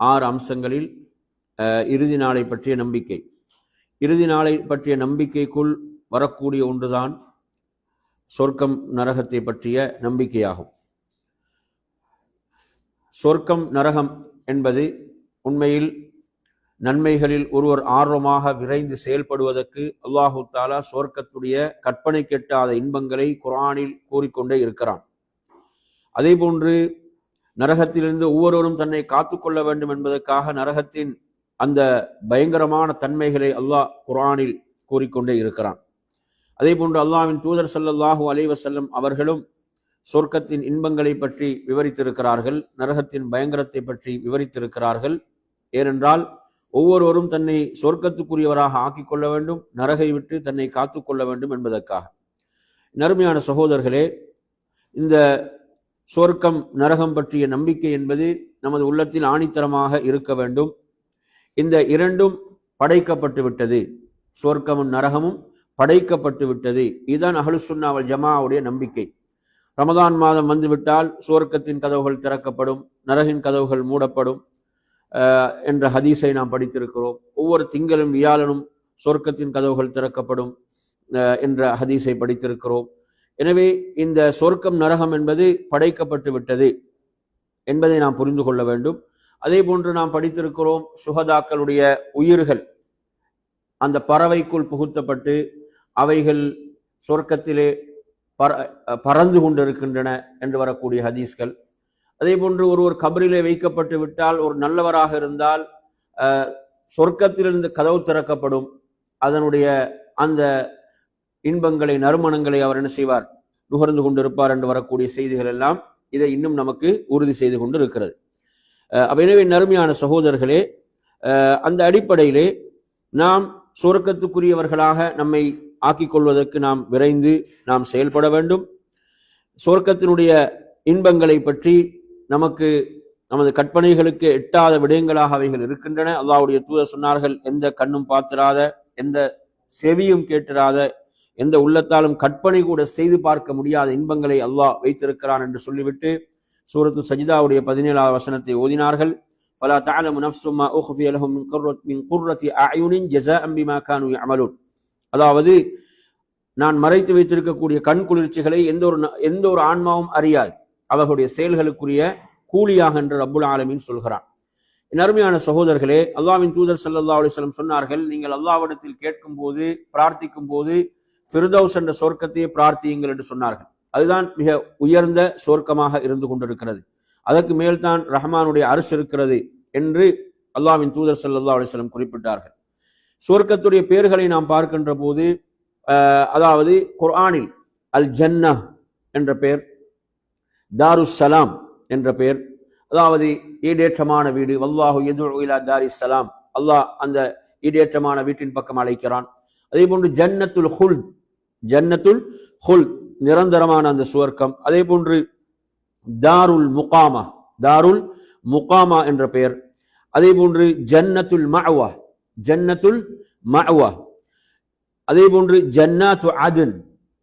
ஆறு அம்சங்களில் இறுதி நாளை பற்றிய நம்பிக்கை. இறுதி நாளை பற்றிய நம்பிக்கைக்குள் வரக்கூடிய ஒன்றுதான் சொர்க்கம் நரகத்தை பற்றிய நம்பிக்கையாகும். சொர்க்கம் நரகம் என்பது உண்மையில் நன்மைகளில் ஒருவர் ஆர்வமாக விரைந்து செயல்படுவதற்கு அல்லாஹு தாலா சொர்க்கத்துடைய கற்பனை கெட்டாத இன்பங்களை குரானில் கூறிக்கொண்டே இருக்கிறான். அதேபோன்று நரகத்திலிருந்து ஒவ்வொருவரும் தன்னை காத்துக்கொள்ள வேண்டும் என்பதற்காக நரகத்தின் அந்த பயங்கரமான தன்மைகளை அல்லாஹ் குரானில் கூறிக்கொண்டே இருக்கிறான். அதே போன்று அல்லாவின் தூதர் ஸல்லல்லாஹு அலைவசல்லம் அவர்களும் சொர்க்கத்தின் இன்பங்களை பற்றி விவரித்திருக்கிறார்கள் நரகத்தின் பயங்கரத்தை பற்றி விவரித்திருக்கிறார்கள். ஏனென்றால் ஒவ்வொருவரும் தன்னை சொர்க்கத்துக்குரியவராக ஆக்கிக் கொள்ள வேண்டும் நரகை விட்டு தன்னை காத்துக்கொள்ள வேண்டும் என்பதற்காக. நறுமையான சகோதரர்களே இந்த சொர்க்கம் நரகம் பற்றிய நம்பிக்கை என்பது நமது உள்ளத்தில் ஆணித்தரமாக இருக்க வேண்டும். இந்த இரண்டும் படைக்கப்பட்டு விட்டது. சொர்க்கமும் நரகமும் படைக்கப்பட்டு விட்டது. இதுதான் அஹ்லுசுன்னாவல் ஜமாவுடைய நம்பிக்கை. ரமதான் மாதம் வந்துவிட்டால் சுவர்க்கத்தின் கதவுகள் திறக்கப்படும் நரகின் கதவுகள் மூடப்படும் என்ற ஹதீஸை நாம் படித்திருக்கிறோம். ஒவ்வொரு திங்களும் வியாழனும் சொர்க்கத்தின் கதவுகள் திறக்கப்படும் என்ற ஹதீஸை படித்திருக்கிறோம். எனவே இந்த சொர்க்கம் நரகம் என்பது படைக்கப்பட்டு விட்டது என்பதை நாம் புரிந்து கொள்ள வேண்டும். அதே போன்று நாம் படித்திருக்கிறோம் சுகதாக்களுடைய உயிர்கள் அந்த பறவைக்குள் புகுத்தப்பட்டு அவைகள் சொர்க்கத்திலே பற பறந்து கொண்டிருக்கின்றன என்று வரக்கூடிய ஹதீஸ்கள். அதே போன்று ஒருவர் கபரிலே வைக்கப்பட்டு விட்டால் ஒரு நல்லவராக இருந்தால் சொர்க்கத்திலிருந்து கதவு திறக்கப்படும். அதனுடைய அந்த இன்பங்களை நறுமணங்களை அவர் என்ன செய்வார்? நுகர்ந்து கொண்டிருப்பார் என்று வரக்கூடிய செய்திகள் எல்லாம் இதை இன்னும் நமக்கு உறுதி செய்து கொண்டு இருக்கிறது அப்போ எனவே நறுமையான சகோதரர்களே அந்த அடிப்படையிலே நாம் சுரக்கத்துக்குரியவர்களாக நம்மை ஆக்கிக் கொள்வதற்கு நாம் விரைந்து நாம் செயல்பட வேண்டும். சுரக்கத்தினுடைய இன்பங்களை பற்றி நமக்கு நமது கற்பனைகளுக்கு எட்டாத விடயங்களாக அவைகள் இருக்கின்றன. அல்லாவுடைய தூதர் சொன்னார்கள் எந்த கண்ணும் பார்த்திராத எந்த செவியும் கேட்டிராத எந்த உள்ளத்தாலும் கற்பனை கூட செய்து பார்க்க முடியாத இன்பங்களை அல்லாஹ் வைத்திருக்கிறான் என்று சொல்லிவிட்டு சூரத்து சஜிதாவுடைய பதினேழாவது வசனத்தை ஓதினார்கள். பல தாலம் நப்சுமா அம்பிமா கானு அமலூன் அதாவது நான் மறைத்து வைத்திருக்கக்கூடிய கண் குளிர்ச்சிகளை எந்த ஒரு எந்த ஒரு ஆன்மாவும் அறியாது. அவர்களுடைய செயல்களுக்குரிய கூலியாக என்று அப்புல் ஆலமின் சொல்கிறான். என் அருமையான சகோதரர்களே அல்லாவின் தூதர் சல்லா அலிஸ்லம் சொன்னார்கள் நீங்கள் அல்லாவிடத்தில் கேட்கும் போது பிரார்த்திக்கும் போது ஃபிர்தௌஸ் என்ற சொர்க்கத்தையே பிரார்த்தியுங்கள் என்று சொன்னார்கள். அதுதான் மிக உயர்ந்த சொர்க்கமாக இருந்து கொண்டிருக்கிறது. அதற்கு மேல்தான் ரஹ்மானுடைய அரசு இருக்கிறது என்று அல்லாஹ்வின் தூதர் சல்லா அலிஸ்லம் குறிப்பிட்டார்கள். சொர்க்கத்துடைய பெயர்களை நாம் பார்க்கின்ற போது அதாவது குர்ஆனில் அல் ஜன்னா என்ற பெயர் தாருஸ் சலாம் என்ற பெயர் அதாவது ஈடேற்றமான வீடு வல்லாஹு எதுலா தாரிஸ் சலாம் அல்லாஹ் அந்த ஈடேற்றமான வீட்டின் பக்கம் அழைக்கிறான். அதே போன்று ஜன்னத்துல் ஹுல்த் ஜன்னத்துல் ஹுல் நிரந்தரமான அந்த சுவர்க்கம். அதே போன்று தாருல் முகாமா தாருல் முகாமா என்ற பெயர். அதே போன்று ஜன்னத்துல் மஅவா ஜன்னத்துல் மஅவா. அதே போன்று ஜன்னாத்து அதுன்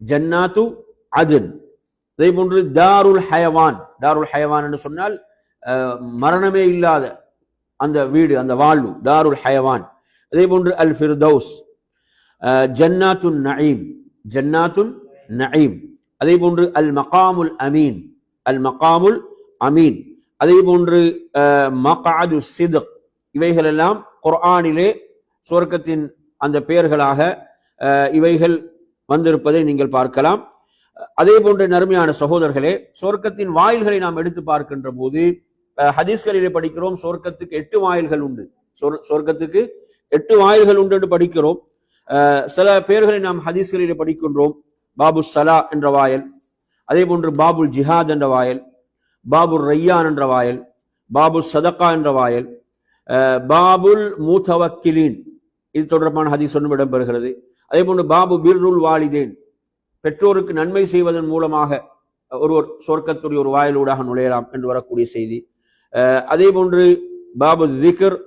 ஜன்னாத்து அதுன். அதே போன்று தாருல் ஹயவான் தாருல் ஹயவான் என்று சொன்னால் மரணமே இல்லாத அந்த வீடு அந்த வாழ்வு தாருல் ஹயவான். அதே போன்று அல் ஃபிர்தௌஸ் ஜன்னாத்து நயீம் ஜன்னாத்துன் நயீம் அதே போன்று அல் மகாமுல் அமீன். அல் மகாமுல் அமீன். அதே போன்று மகாது சிதக். இவைகளெல்லாம் குர்ஆனிலே சுவர்க்கத்தின் அந்த பெயர்களாக இவைகள் வந்திருப்பதை நீங்கள் பார்க்கலாம். அதே போன்ற நறுமையான சகோதரர்களே சொர்க்கத்தின் வாயில்களை நாம் எடுத்து பார்க்கின்ற போது ஹதீஸ்களிலே படிக்கிறோம் சொர்க்கத்துக்கு எட்டு வாயில்கள் உண்டு. சொர்க்கத்துக்கு எட்டு வாயில்கள் உண்டு என்று படிக்கிறோம். சில பெயர்களை நாம் ஹதீஸ்களிலே படிக்கின்றோம். பாபு சலா என்ற வாயல் அதே போன்று பாபுல் ஜிஹாத் என்ற வாயல் பாபுல் ரையான் என்ற வாயல் பாபு சதக்கா என்ற வாயல் பாபுல் மூத்தவக்கிலீன் இது தொடர்பான ஹதீஸ் ஒன்றும் இடம்பெறுகிறது. அதே போன்று பாபு பிர்ருல் வாலிதேன். பெற்றோருக்கு நன்மை செய்வதன் மூலமாக ஒருவர் சொர்க்கத்துடைய ஒரு வாயிலூடாக நுழையலாம் என்று வரக்கூடிய செய்தி. அதே போன்று பாபு திகர்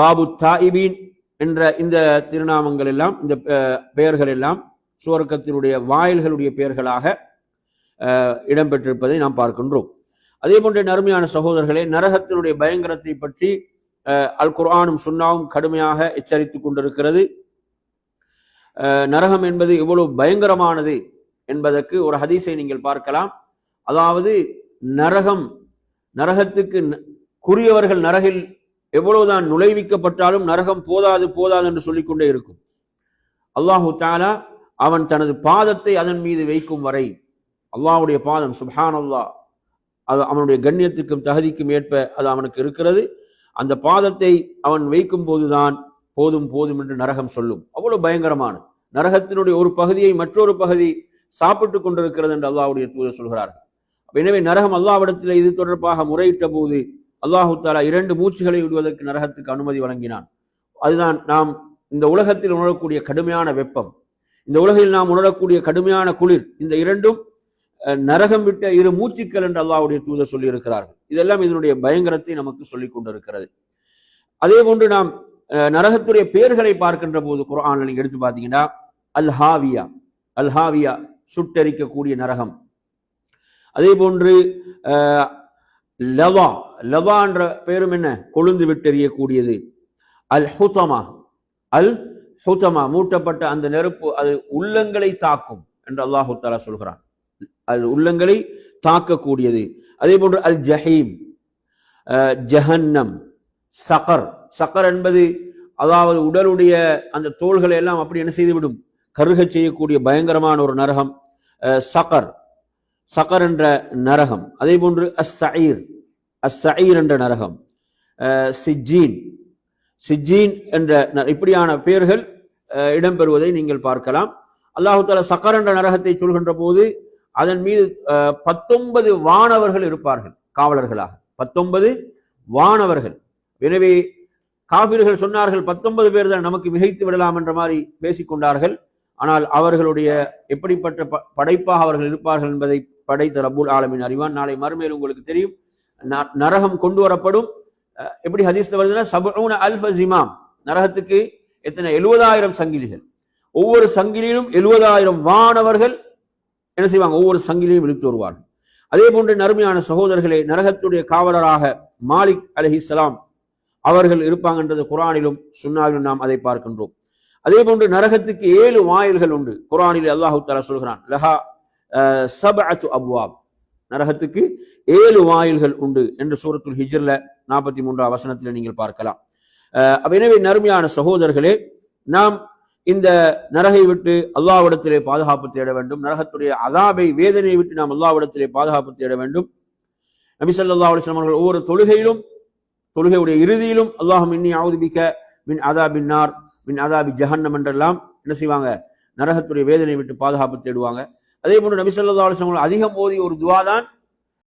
பாபு தாயிபீன் என்ற இந்த திருநாமங்கள் எல்லாம் இந்த பெயர்கள் எல்லாம் சுவர்க்கத்தினுடைய வாயில்களுடைய பெயர்களாக இடம்பெற்றிருப்பதை நாம் பார்க்கின்றோம். அதே போன்ற நறுமையான சகோதரர்களே நரகத்தினுடைய பயங்கரத்தை பற்றி அஹ், அல் குர்ஆனும் சுன்னாவும் கடுமையாக எச்சரித்துக் கொண்டிருக்கிறது. நரகம் என்பது எவ்வளவு பயங்கரமானது என்பதற்கு ஒரு ஹதீஸை நீங்கள் பார்க்கலாம். அதாவது நரகம் நரகத்துக்கு ந- குறியவர்கள் நரகில் எவ்வளவுதான் நுழைவிக்கப்பட்டாலும் நரகம் போதாது போதாது என்று சொல்லிக்கொண்டே இருக்கும். அல்லாஹு தாலா அவன் தனது பாதத்தை அதன் மீது வைக்கும் வரை அல்லாஹுடைய பாதம் சுஹான் அல்லாஹ் அது அவனுடைய கண்ணியத்துக்கும் தகுதிக்கும் ஏற்ப அது அவனுக்கு இருக்கிறது. அந்த பாதத்தை அவன் வைக்கும் போதுதான் போதும் போதும் என்று நரகம் சொல்லும். அவ்வளவு பயங்கரமான. நரகத்தினுடைய ஒரு பகுதியை மற்றொரு பகுதி சாப்பிட்டுக் கொண்டிருக்கிறது என்று அல்லாவுடைய தூதர் சொல்கிறார்கள். எனவே நரகம் அல்லாவிடத்தில் இது தொடர்பாக முறையிட்ட போது அல்லாஹு தாலா இரண்டு மூச்சுகளை விடுவதற்கு நரகத்துக்கு அனுமதி வழங்கினான். அதுதான் நாம் இந்த உலகத்தில் உணரக்கூடிய கடுமையான வெப்பம். இந்த உலகில் நாம் உணரக்கூடிய கடுமையான குளிர். இந்த இரண்டும் அஹ், நரகம் விட்ட இரு மூச்சுக்கள் என்று அல்லாவுடைய தூதர் சொல்லியிருக்கிறார்கள். இதெல்லாம் இதனுடைய பயங்கரத்தை நமக்கு சொல்லிக் கொண்டிருக்கிறது. அதே போன்று நாம் அஹ், நரகத்துடைய பெயர்களை பார்க்கின்ற போது குர்ஆன்ல நீங்க எடுத்து பார்த்தீங்கன்னா அல்ஹாவியா. அல்ஹாவியா சுட்டரிக்கக்கூடிய நரகம். அதே போன்று லவா லவா என்ற பெயரும் என்ன? கொழுந்து விட்டெறியக்கூடியது. அல் ஹுதமா அல் ஹுதமா மூட்டப்பட்ட அந்த நெருப்பு அது உள்ளங்களை தாக்கும் என்று அல்லாஹு தாலா சொல்கிறான். அது உள்ளங்களை தாக்கக்கூடியது. அதே போன்று அல் ஜஹீம் ஜஹன்னம் சகர். சகர் என்பது அதாவது உடலுடைய அந்த தோள்களை எல்லாம் அப்படி என்ன செய்துவிடும்? கருகச் செய்யக்கூடிய பயங்கரமான ஒரு நரகம். சகர். சகர் என்ற நரகம். அதே போன்று அஸ் சயீர் அஸ் சயீர் என்ற நரகம். சிஜீன் சிஜ்ஜீன். சிஜ்ஜீன் என்ற ந- இப்படியான பெயர்கள் இடம்பெறுவதை நீங்கள் பார்க்கலாம். அல்லாஹு தாலா சக்கர் என்ற நரகத்தை சொல்கின்ற போது அதன் மீது பத்தொன்பது வானவர்கள் இருப்பார்கள் காவலர்களாக. பத்தொன்பது வானவர்கள். எனவே காபிர்கள் சொன்னார்கள் பத்தொன்பது பேர் தான் நமக்கு மிகைத்து விடலாம் என்ற மாதிரி பேசிக்கொண்டார்கள் ஆனால் அவர்களுடைய எப்படிப்பட்ட ப- படைப்பாக அவர்கள் இருப்பார்கள் என்பதை படைத்த ரபுல் ஆலமின் அறிவான். நாளை மறுமையில் உங்களுக்கு தெரியும். நரகம் கொண்டு வரப்படும். எப்படி ஹதீஸ்ல வருதுன்னா சபூன அல்ஃப ஜிமாம் நரகத்துக்கு எத்தனை? எழுபதாயிரம் சங்கிலிகள். ஒவ்வொரு சங்கிலியிலும் எழுபதாயிரம் வானவர்கள் என்ன செய்வாங்க? ஒவ்வொரு சங்கிலியும் இழுத்து வருவார்கள். அதே போன்று நறுமையான சகோதரர்களே நரகத்துடைய காவலராக மாலிக் அலஹிஸ்லாம் அவர்கள் இருப்பாங்கன்றது குரானிலும் சுன்னாவிலும் நாம் அதை பார்க்கின்றோம். அதே போன்று நரகத்துக்கு ஏழு வாயில்கள் உண்டு. குரானில் அல்லாஹு தஆலா சொல்கிறான் லஹா சபஅத்து அபுவாப். நரகத்துக்கு ஏழு வாயில்கள் உண்டு என்று சூரத்துல் ஹிஜ்ர்ல நாற்பத்தி மூன்றாம் வசனத்தில் நீங்கள் பார்க்கலாம். அஹ், எனவே நறுமையான சகோதரர்களே நாம் இந்த நரகை விட்டு அல்லாவிடத்திலே பாதுகாப்பு தேட வேண்டும். நரகத்துடைய அதாபை வேதனையை விட்டு நாம் அல்லாவிடத்திலே பாதுகாப்பு தேட வேண்டும். நபி ஸல்லல்லாஹு அலைஹி அவர்கள் ஒவ்வொரு தொழுகையிலும் தொழுகையுடைய இறுதியிலும் அல்லாஹும் இன்னி ஆவுதுபிக்க மின் அதாபின் நார் மின் அதாபி ஜஹன்னம் என்றெல்லாம் என்ன செய்வாங்க? நரகத்துடைய வேதனை விட்டு பாதுகாப்பு தேடுவாங்க. அதே போன்று நபிசல்லா ஸல்லல்லாஹு அதிகம் போதிய ஒரு துவா தான்